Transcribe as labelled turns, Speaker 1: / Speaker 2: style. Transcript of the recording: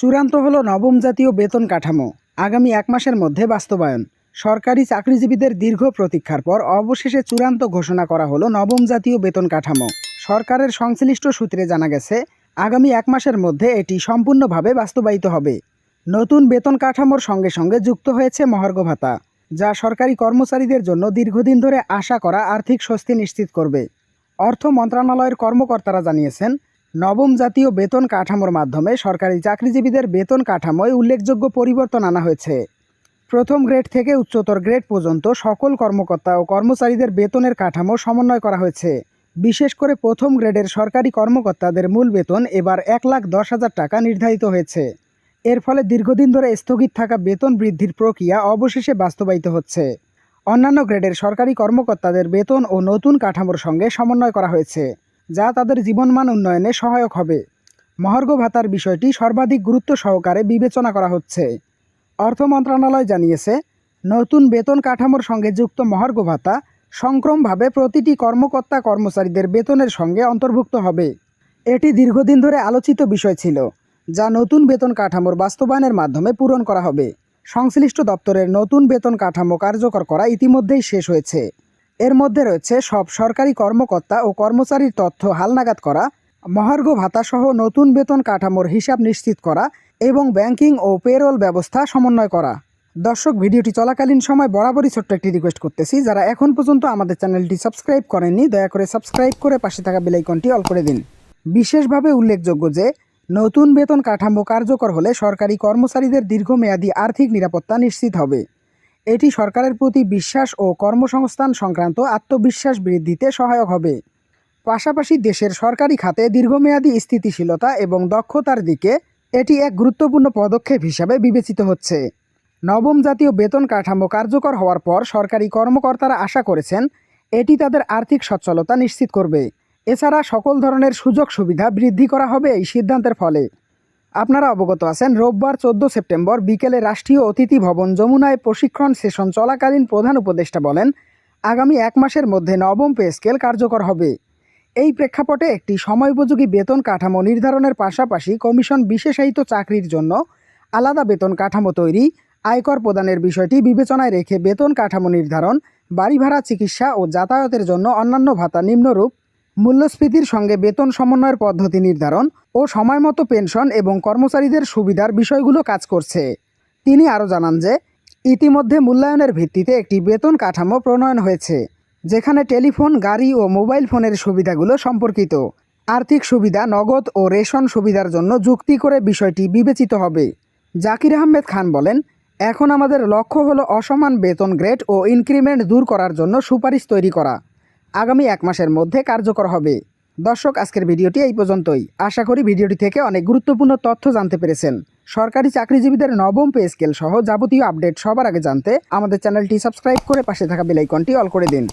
Speaker 1: চূড়ান্ত হলো নবম জাতীয় বেতন কাঠামো। আগামী এক মাসের মধ্যে বাস্তবায়ন। সরকারি চাকরিজীবীদের দীর্ঘ প্রতীক্ষার পর অবশেষে চূড়ান্ত ঘোষণা করা হলো নবম জাতীয় বেতন কাঠামো। সরকারের সংশ্লিষ্ট সূত্রে জানা গেছে, আগামী এক মাসের মধ্যে এটি সম্পূর্ণভাবে বাস্তবায়িত হবে। নতুন বেতন কাঠামোর সঙ্গে সঙ্গে যুক্ত হয়েছে মহার্ঘ ভাতা, যা সরকারি কর্মচারীদের জন্য দীর্ঘদিন ধরে আশা করা আর্থিক স্বস্তি নিশ্চিত করবে। অর্থ মন্ত্রণালয়ের কর্মকর্তারা জানিয়েছেন নবম জাতীয় বেতন কাঠামোর মাধ্যমে সরকারি চাকরিজীবীদের বেতন কাঠামোয় উল্লেখযোগ্য পরিবর্তন আনা হয়েছে। প্রথম গ্রেড থেকে উচ্চতর গ্রেড পর্যন্ত সকল কর্মকর্তা ও কর্মচারীদের বেতনের কাঠামো সমন্বয় করা হয়েছে। বিশেষ করে প্রথম গ্রেডের সরকারি কর্মকর্তাদের মূল বেতন এবার এক লাখ দশ হাজার টাকা নির্ধারিত হয়েছে। এর ফলে দীর্ঘদিন ধরে স্থগিত থাকা বেতন বৃদ্ধির প্রক্রিয়া অবশেষে বাস্তবায়িত হচ্ছে। অন্যান্য গ্রেডের সরকারি কর্মকর্তাদের বেতন ও নতুন কাঠামোর সঙ্গে সমন্বয় করা হয়েছে। যা তাদের জীবনমান উন্নয়নে সহায়ক হবে। মহার্ঘ ভাতার বিষয়টি সর্বাধিক গুরুত্ব সহকারে বিবেচনা করা হচ্ছে। অর্থ মন্ত্রণালয় জানিয়েছে, নতুন বেতন কাঠামোর সঙ্গে যুক্ত মহার্ঘ ভাতা সংক্রমভাবে প্রতিটি কর্মকর্তা কর্মচারীদের বেতনের সঙ্গে অন্তর্ভুক্ত হবে। এটি দীর্ঘদিন ধরে আলোচিত বিষয় ছিল, যা নতুন বেতন কাঠামোর বাস্তবায়নের মাধ্যমে পূরণ করা হবে। সংশ্লিষ্ট দপ্তরের নতুন বেতন কাঠামো কার্যকর করা ইতিমধ্যেই শেষ হয়েছে। এর মধ্যে রয়েছে সব সরকারি কর্মকর্তা ও কর্মচারীর তথ্য হালনাগাদ করা, মহার্ঘ ভাতাসহ নতুন বেতন কাঠামোর হিসাব নিশ্চিত করা এবং ব্যাংকিং ও পেরোল ব্যবস্থা সমন্বয় করা। দর্শক, ভিডিওটি চলাকালীন সময় বরাবরই ছোট্ট একটি রিকোয়েস্ট করতেছি। যারা এখন পর্যন্ত আমাদের চ্যানেলটি সাবস্ক্রাইব করেননি, দয়া করে সাবস্ক্রাইব করে পাশে থাকা বেলাইকনটি অল করে দিন। বিশেষভাবে উল্লেখযোগ্য যে, নতুন বেতন কাঠামো কার্যকর হলে সরকারি কর্মচারীদের দীর্ঘমেয়াদী আর্থিক নিরাপত্তা নিশ্চিত হবে। এটি সরকারের প্রতি বিশ্বাস ও কর্মসংস্থান সংক্রান্ত আত্মবিশ্বাস বৃদ্ধিতে সহায়ক হবে। পাশাপাশি দেশের সরকারি খাতে দীর্ঘমেয়াদী স্থিতিশীলতা এবং দক্ষতার দিকে এটি এক গুরুত্বপূর্ণ পদক্ষেপ হিসাবে বিবেচিত হচ্ছে। নবম জাতীয় বেতন কাঠামো কার্যকর হওয়ার পর সরকারি কর্মকর্তারা আশা করেছেন, এটি তাদের আর্থিক সচ্ছলতা নিশ্চিত করবে। এছাড়া সকল ধরনের সুযোগ সুবিধা বৃদ্ধি করা হবে এই সিদ্ধান্তের ফলে। আপনারা অবগত আছেন, রোববার চোদ্দ সেপ্টেম্বর বিকেলে রাষ্ট্রীয় অতিথি ভবন যমুনায় প্রশিক্ষণ সেশন চলাকালীন প্রধান উপদেষ্টা বলেন, আগামী এক মাসের মধ্যে নবম পে স্কেল কার্যকর হবে। এই প্রেক্ষাপটে একটি সময়োপযোগী বেতন কাঠামো নির্ধারণের পাশাপাশি কমিশন বিশেষায়িত চাকরির জন্য আলাদা বেতন কাঠামো তৈরি, আয়কর প্রদানের বিষয়টি বিবেচনায় রেখে বেতন কাঠামো নির্ধারণ বাড়ি ভাড়া চিকিৎসা ও যাতায়াতের জন্য অন্যান্য ভাতা নিম্নরূপ মূল্যস্ফীতির সঙ্গে বেতন সমন্বয়ের পদ্ধতি নির্ধারণ ও সময়মতো পেনশন এবং কর্মচারীদের সুবিধার বিষয়গুলো কাজ করছে। তিনি আরও জানান যে, ইতিমধ্যে মূল্যায়নের ভিত্তিতে একটি বেতন কাঠামো প্রণয়ন হয়েছে, যেখানে টেলিফোন, গাড়ি ও মোবাইল ফোনের সুবিধাগুলো সম্পর্কিত, আর্থিক সুবিধা, নগদ ও রেশন সুবিধার জন্য যুক্তি করে বিষয়টি বিবেচিত হবে। জাকির আহমেদ খান বলেন, এখন আমাদের লক্ষ্য হলো অসমান বেতন গ্রেড ও ইনক্রিমেন্ট দূর করার জন্য সুপারিশ তৈরি করা। আগামী এক মাসের মধ্যে কার্যকর হবে। দর্শক, আজকের ভিডিওটি এই পর্যন্তই। আশা করি ভিডিওটি থেকে অনেক গুরুত্বপূর্ণ তথ্য জানতে পেরেছেন। সরকারি চাকরিজীবীদের নবম পে স্কেল সহ যাবতীয় আপডেট সবার আগে জানতে আমাদের চ্যানেলটি সাবস্ক্রাইব করে পাশে থাকা বেলাইকনটি অল করে দিন।